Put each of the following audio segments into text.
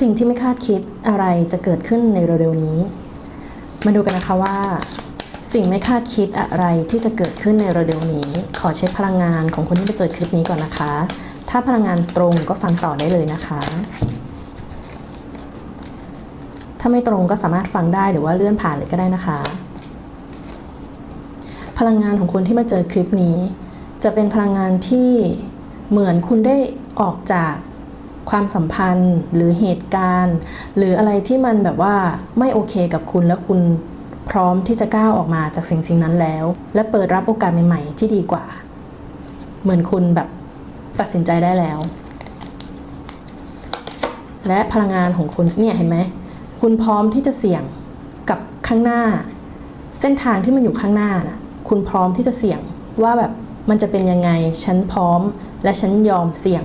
สิ่งที่ไม่คาดคิดอะไรจะเกิดขึ้นในเร็วๆนี้ มาดูกันนะคะว่า สิ่งไม่คาดคิดอะไรที่จะเกิดขึ้นในเร็วๆนี้ ขอเช็คพลังงานของคนที่ไปเจอคลิปนี้ก่อนนะคะ ถ้าพลังงานตรงก็ฟังต่อได้เลยนะคะ ถ้าไม่ตรงก็สามารถฟังได้หรือว่าเลื่อนผ่านเลยก็ได้นะคะ พลังงานของคนที่มาเจอคลิปนี้ จะเป็นพลังงานที่เหมือนคุณได้ออกจาก ความสัมพันธ์หรือเหตุการณ์ หรืออะไรที่มันแบบว่าไม่โอเคกับคุณแล้วคุณพร้อมที่จะก้าวออกมาจากสิ่งสิ่งนั้นแล้ว และเปิดรับโอกาสใหม่ ๆ ที่ดีกว่า เหมือนคุณแบบตัดสินใจได้แล้ว และพลังงานของคุณเนี่ยเห็นไหมคุณพร้อมที่จะเสี่ยงกับข้างหน้า เส้นทางที่มันอยู่ข้างหน้าน่ะคุณพร้อมที่จะเสี่ยงว่าแบบมันจะเป็นยังไงฉันพร้อม และฉันยอมเสี่ยง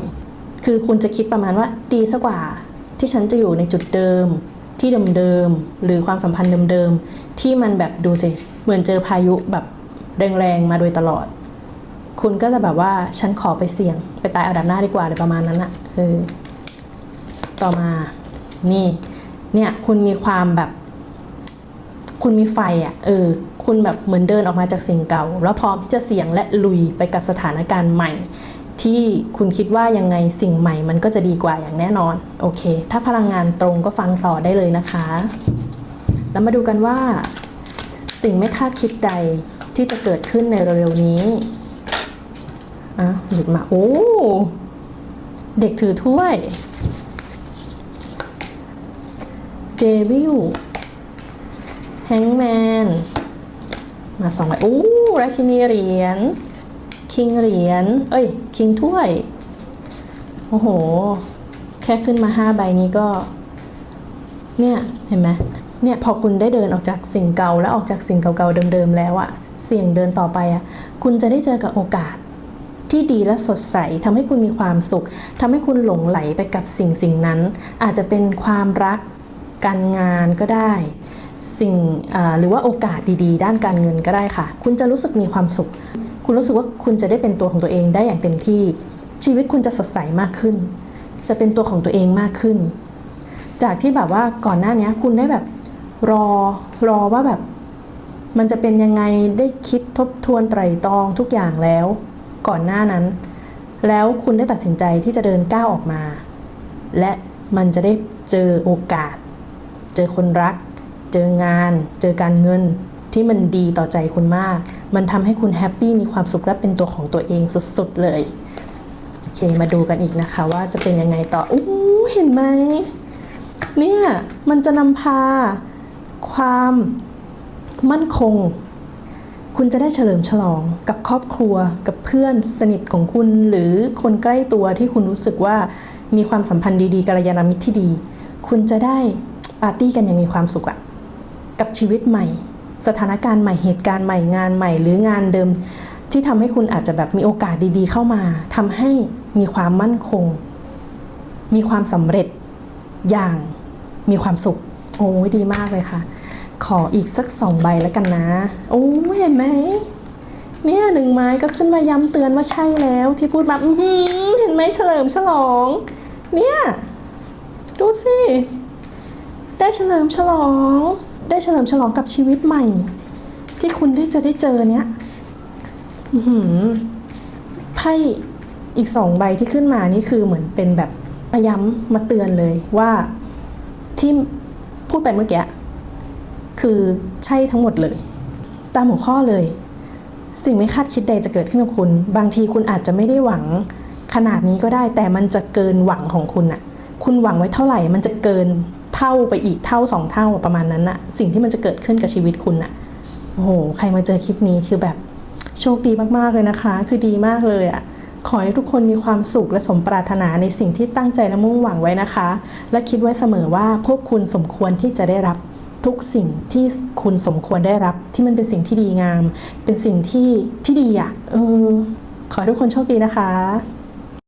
คือคุณจะคิดประมาณว่าดีซะกว่า ที่ฉันจะอยู่ในจุดเดิม ที่เดิมๆหรือความสัมพันธ์เดิมๆที่มันแบบดูสิเหมือนเจอพายุแบบแรงๆมาโดยตลอด คุณก็จะแบบว่าฉันขอไปเสี่ยง ไปตายเอาดับหน้าดีกว่าอะไรประมาณนั้นอะเออต่อมานี่เนี่ยคุณมีความแบบ คุณมีไฟอะ่ะเออ คุณแบบเหมือนเดินออกมาจากสิ่งเก่า แล้วพร้อมที่จะเสี่ยงและลุยไปกับสถานการณ์ใหม่ ที่คุณคิดว่ายังไงสิ่งใหม่มันก็จะดีกว่าอย่างแน่นอน โอเค ถ้าพลังงานตรงก็ฟังต่อได้เลยนะคะ แล้วมาดูกันว่า สิ่งไม่คาดคิดใดที่จะเกิดขึ้นในเร็วๆนี้อะหลุดมา โอ้ เด็กถือถ้วยเจวิลแฮงแมนมาสองใบโอ้ราชินีเหรียญ คิงเหรียญ เอ้ย คิงถ้วย โอ้โห แค่ขึ้นมาห้าใบนี้ก็ เนี่ย เห็นไหมเนี่ยพอคุณได้เดินออกจากสิ่งเก่าและออกจากสิ่งเก่าๆเดิมๆแล้วอะเสี่ยงเดินต่อไปอะคุณจะได้เจอกับโอกาสที่ดีและสดใสทำให้คุณมีความสุขทำให้คุณหลงไหลไปกับสิ่งสิ่งนั้น อาจจะเป็นความรักการงานก็ได้ สิ่งหรือว่าโอกาสดีๆ ด้านการเงินก็ได้ค่ะ คุณจะรู้สึกมีความสุข คุณรู้สึกว่าคุณจะได้เป็นตัวของตัวเองได้อย่างเต็มที่ ชีวิตคุณจะสดใสมากขึ้น จะเป็นตัวของตัวเองมากขึ้น จากที่แบบว่าก่อนหน้านี้คุณได้แบบรอรอว่าแบบมันจะเป็นยังไงได้คิดทบทวนไตรตรองทุกอย่างแล้ว ก่อนหน้านั้น แล้วคุณได้ตัดสินใจที่จะเดินก้าวออกมา และมันจะได้เจอโอกาส เจอคนรัก เจองาน เจอการเงิน ที่มันดีต่อใจคุณมาก มันทำให้คุณแฮปปี้มีความสุขและเป็นตัวของตัวเองสุดๆเลยโอเคมาดูกันอีกนะคะ ว่าจะเป็นยังไงต่ออู้เห็นไหมเนี่ยมันจะนำพาความมั่นคง คุณจะได้เฉลิมฉลองกับครอบครัวกับเพื่อนสนิทของคุณ หรือคนใกล้ตัวที่คุณรู้สึกว่ามีความสัมพันธ์ดีๆกัลยาณมิตรที่ดี คุณจะได้ปาร์ตี้กันอย่างมีความสุขอะกับชีวิตใหม่ สถานการณ์ใหม่เหตุการณ์ใหม่งานใหม่ หรืองานเดิม ที่ทำให้คุณอาจจะแบบมีโอกาสดีๆ เข้ามาทำให้มีความมั่นคง มีความสำเร็จอย่างมีความสุข โอ้ยดีมากเลยค่ะ ขออีกสักสองใบแล้วกันนะ โอ้เห็นไหมเนี่ยหนึ่งไม้ก็ขึ้นมาย้ำเตือนว่าใช่แล้วที่พูดแบบเห็นไหมเฉลิมฉลอง เนี่ย ดูสิ ได้เฉลิมฉลอง ได้เฉลิมฉลองกับชีวิตใหม่ ที่คุณได้จะได้เจอเนี้ยหือไพ่อีกสองใบที่ขึ้นมานี่คือเหมือนเป็นแบบมาย้ำมาเตือนเลยว่าที่พูดไปเมื่อกี้คือใช่ทั้งหมดเลย ตามหัวข้อเลย สิ่งไม่คาดคิดใดจะเกิดขึ้นกับคุณ บางทีคุณอาจจะไม่ได้หวังขนาดนี้ก็ได้ แต่มันจะเกินหวังของคุณอะคุณหวังไว้เท่าไหร่ มันจะเกิน เท่าไปอีกเท่าสองเท่าประมาณนั้นอะสิ่งที่มันจะเกิดขึ้นกับชีวิตคุณอะโอ้โหใครมาเจอคลิปนี้คือแบบโชคดีมากๆเลยนะคะ คือดีมากเลยอะขอให้ทุกคนมีความสุขและสมปรารถนาในสิ่งที่ตั้งใจและมุ่งหวังไว้นะคะ และคิดไว้เสมอว่าพวกคุณสมควรที่จะได้รับทุกสิ่งที่คุณสมควรได้รับ ที่มันเป็นสิ่งที่ดีงาม เป็นสิ่งที่ที่ดีอะ่ะเออขอให้ทุกคนโชคดีนะคะ